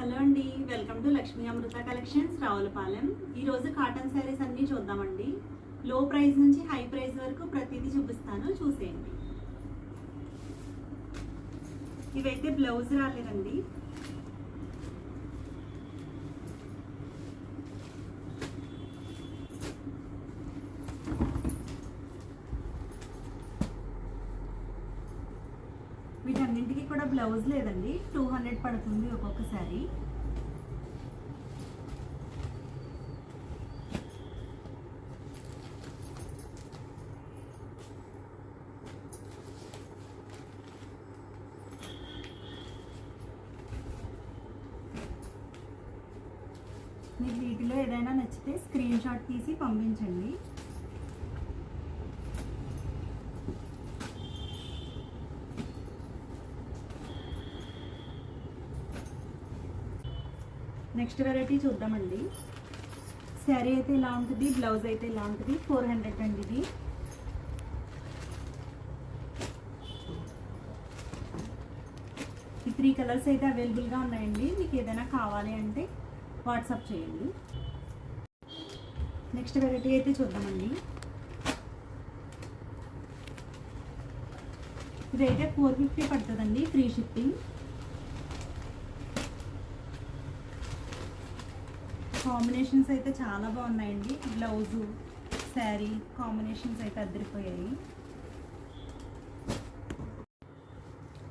Hello అండి welcome to Lakshmi Amrutha collections Ravulapalem. ఈరోజు cotton saris అన్నీ చూద్దామండి. లో ప్రైస్ నుంచి హై ప్రైస్ వరకు ప్రతిదీ చూపిస్తాను చూసేయండి. ఇవైతే బ్లౌజ్ రాలేదండి. వీటన్నింటికి కూడా బ్లౌజ్ లేదండి. టూ హండ్రెడ్ పడుతుంది ఒక్కొక్కసారి. మీకు వీటిలో ఏదైనా నచ్చితే స్క్రీన్ షాట్ తీసి పంపించండి. నెక్స్ట్ వెరైటీ చూద్దామండి. శారీ అయితే ఇలా ఉంటుంది బ్లౌజ్ అయితే ఇలా ఉంటుంది ఫోర్ హండ్రెడ్ అండి ఇది. ఈ త్రీ కలర్స్ అయితే అవైలబుల్గా ఉన్నాయండి. మీకు ఏదైనా కావాలి అంటే వాట్సాప్ చేయండి. నెక్స్ట్ వెరైటీ అయితే చూద్దామండి. ఇదైతే ఫోర్ ఫిఫ్టీ పడుతుందండి ఫ్రీ షిప్పింగ్ కాంబినేషన్స్ అయితే చాలా బాగున్నాయండి. బ్లౌజు శారీ కాంబినేషన్స్ అయితే అద్దరిపోయాయి.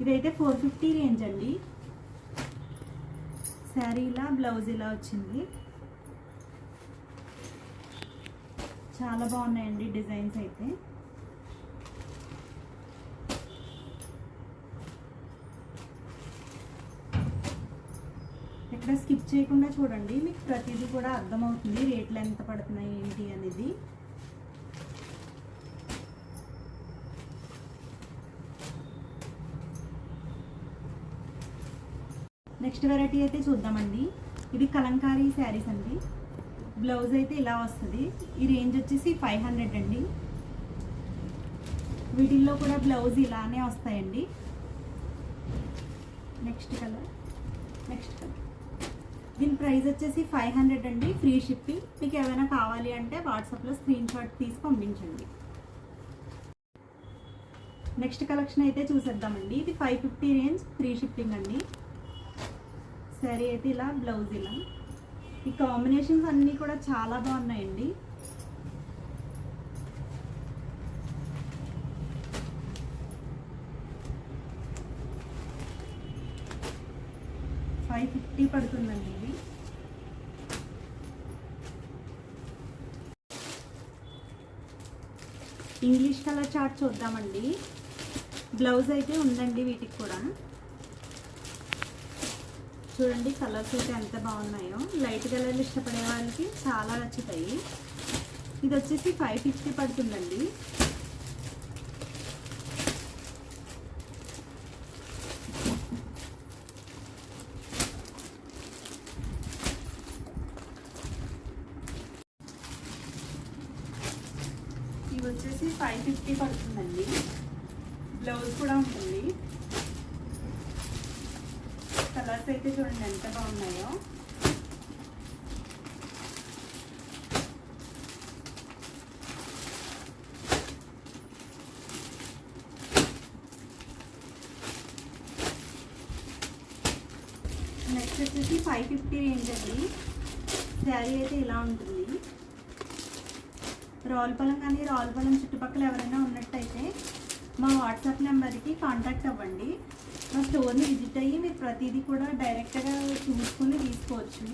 ఇదైతే ఫోర్ ఫిఫ్టీ రేంజ్ అండి. శారీ ఇలా బ్లౌజ్ ఇలా వచ్చింది. చాలా బాగున్నాయండి డిజైన్స్ అయితే. ఇక్కడ స్కిప్ చేయకుండా చూడండి. మీకు ప్రతిదీ కూడా అర్థమవుతుంది. రేట్లు ఎంత పడుతున్నాయి ఏంటి అనేది. నెక్స్ట్ వెరైటీ అయితే చూద్దామండి. ఇది కలంకారీ శారీస్ అండి. బ్లౌజ్ అయితే ఇలా వస్తుంది. ఈ రేంజ్ వచ్చేసి ఫైవ్ హండ్రెడ్ అండి. వీటిల్లో కూడా బ్లౌజ్ ఇలానే వస్తాయండి. నెక్స్ట్ కలర్ నెక్స్ట్ కలర్ దీని ప్రైస్ వచ్చేసి ఫైవ్ హండ్రెడ్ అండి. Free shipping. మీకు ఏమైనా కావాలి అంటే వాట్సాప్లో స్క్రీన్ షాట్ తీసి పంపించండి. నెక్స్ట్ కలెక్షన్ అయితే చూసేద్దామండి. ఇది five fifty range free shipping అండి. శారీ అయితే ఇలా బ్లౌజ్ ఇలా. ఈ కాంబినేషన్స్ అన్నీ కూడా చాలా బాగున్నాయండి. ఫైవ్ ఫిఫ్టీ పడుతుందండి ఇది ఇంగ్లీష్ కలర్ చార్ట్ చూద్దామండి. బ్లౌజ్ అయితే ఉందండి వీటికి కూడా. చూడండి కలర్స్ అయితే ఎంత బాగున్నాయో. లైట్ కలర్లు ఇష్టపడే వాళ్ళకి చాలా నచ్చుతాయి. ఇది వచ్చేసి ఫైవ్ ఫిఫ్టీ పడుతుందండి ఇవి వచ్చేసి ఫైవ్ ఫిఫ్టీ పడుతుందండి. బ్లౌజ్ కూడా ఉంటుంది. కలర్స్ అయితే చూడండి ఎంత బాగున్నాయో. నెక్స్ట్ వచ్చేసి ఫైవ్ ఫిఫ్టీ రేంజ్ అండి. శారీ అయితే ఇలా ఉంటుంది. రావులపాలెం కానీ రావులపాలెం చుట్టుపక్కల ఎవరైనా ఉన్నట్టయితే మా వాట్సాప్ నెంబర్కి కాంటాక్ట్ అవ్వండి. మా స్టోర్ని విజిట్ అయ్యి మీరు ప్రతిదీ కూడా డైరెక్ట్గా చూసుకుని తీసుకోవచ్చు.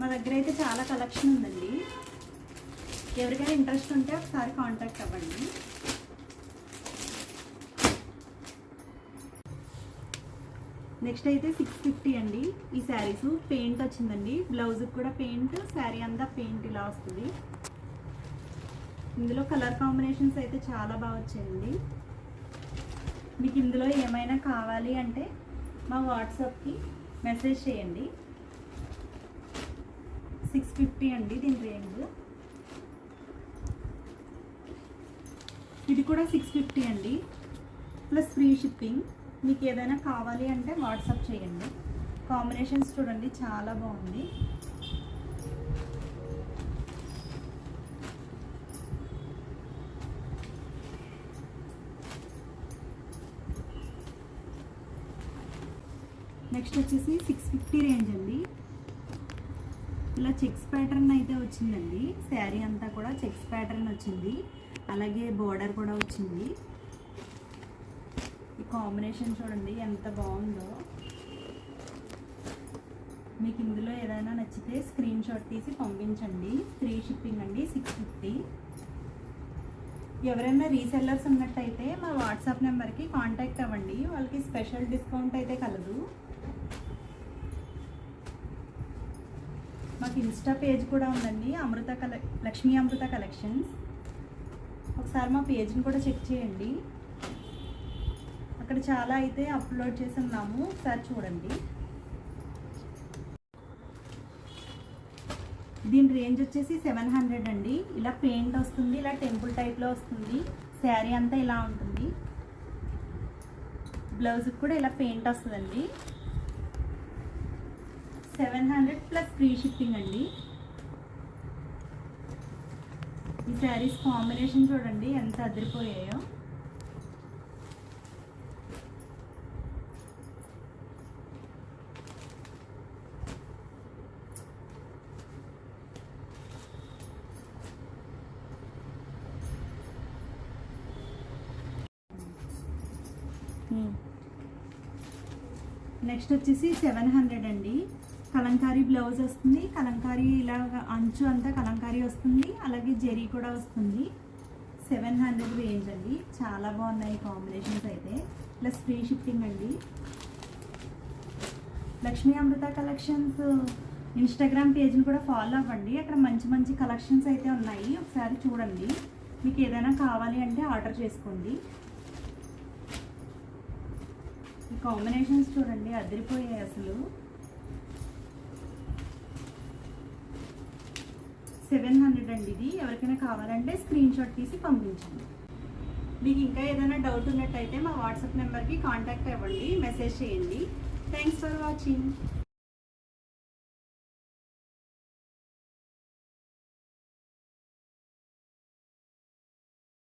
మా దగ్గర అయితే చాలా కలెక్షన్ ఉందండి. ఎవరికైనా ఇంట్రెస్ట్ ఉంటే ఒకసారి కాంటాక్ట్ అవ్వండి. నెక్స్ట్ అయితే సిక్స్ ఫిఫ్టీ అండి. ఈ శారీస్ పెయింట్ వచ్చిందండి. బ్లౌజ్కి కూడా పెయింట్ శారీ అంతా పెయింట్ ఇలా వస్తుంది. ఇందులో కలర్ కాంబినేషన్స్ అయితే చాలా బాగా వచ్చాయండి. మీకు ఇందులో ఏమైనా కావాలి అంటే మా వాట్సాప్కి మెసేజ్ చేయండి. సిక్స్ ఫిఫ్టీ అండి దీని రేంజ్. ఇది కూడా సిక్స్ ఫిఫ్టీ అండి. Plus free shipping. మీకు ఏదైనా కావాలి అంటే వాట్సాప్ చేయండి. కాంబినేషన్స్ చూడండి చాలా బాగుంది. నెక్స్ట్ వచ్చేసి సిక్స్ ఫిఫ్టీ రేంజ్ అండి. ఇలా చెక్స్ ప్యాటర్న్ అయితే వచ్చిందండి. శారీ అంతా కూడా చెక్స్ ప్యాటర్న్ వచ్చింది. అలాగే బోర్డర్ కూడా వచ్చింది. ఈ కాంబినేషన్ చూడండి ఎంత బాగుందో. మీకు ఇందులో ఏదైనా నచ్చితే స్క్రీన్ షాట్ తీసి పంపించండి. ఫ్రీ షిప్పింగ్ అండి సిక్స్ ఫిఫ్టీ. ఎవరైనా రీసెల్లర్స్ ఉన్నట్టయితే మా వాట్సాప్ నెంబర్కి కాంటాక్ట్ అవ్వండి. వాళ్ళకి స్పెషల్ డిస్కౌంట్ అయితే కలదు. నాకు ఇన్స్టా పేజ్ కూడా ఉందండి అమృత కలె లక్ష్మీ అమృత కలెక్షన్స్. ఒకసారి మా పేజ్ని కూడా చెక్ చేయండి. అక్కడ చాలా అయితే అప్లోడ్ చేసి ఉన్నాము ఒకసారి చూడండి. దీని రేంజ్ వచ్చేసి సెవెన్ హండ్రెడ్ అండి. ఇలా పెయింట్ వస్తుంది ఇలా టెంపుల్ టైప్లో వస్తుంది. శారీ అంతా ఇలా ఉంటుంది. బ్లౌజ్కి కూడా ఇలా పెయింట్ వస్తుందండి. Seven hundred plus free shipping అండి. ఈ శారీస్ కాంబినేషన్ చూడండి ఎంత అదిరిపోయాయో. Hmm. నెక్స్ట్ వచ్చేసి సెవెన్ హండ్రెడ్ అండి. కలంకారీ బ్లౌజ్ వస్తుంది. కలంకారీ ఇలా అంచు అంతా కలంకారీ వస్తుంది. అలాగే జరీ కూడా వస్తుంది. సెవెన్ హండ్రెడ్ రేంజ్ అండి. చాలా బాగున్నాయి కాంబినేషన్స్ అయితే. ప్లస్ ఫ్రీ షిప్పింగ్ అండి. లక్ష్మీ అమృత కలెక్షన్స్ ఇన్స్టాగ్రామ్ పేజ్ని కూడా ఫాలో అవ్వండి. అక్కడ మంచి మంచి కలెక్షన్స్ అయితే ఉన్నాయి. ఒకసారి చూడండి. మీకు ఏదైనా కావాలి అంటే ఆర్డర్ చేసుకోండి. ఈ కాంబినేషన్స్ చూడండి. అదిరిపోయాయి అసలు. సెవెన్ హండ్రెడ్ అండి ఇది. ఎవరికైనా కావాలంటే స్క్రీన్ షాట్ తీసి పంపించండి. మీకు ఇంకా ఏదైనా డౌట్ ఉన్నట్టయితే మా వాట్సాప్ నెంబర్కి కాంటాక్ట్ అవ్వండి మెసేజ్ చేయండి. Thanks for watching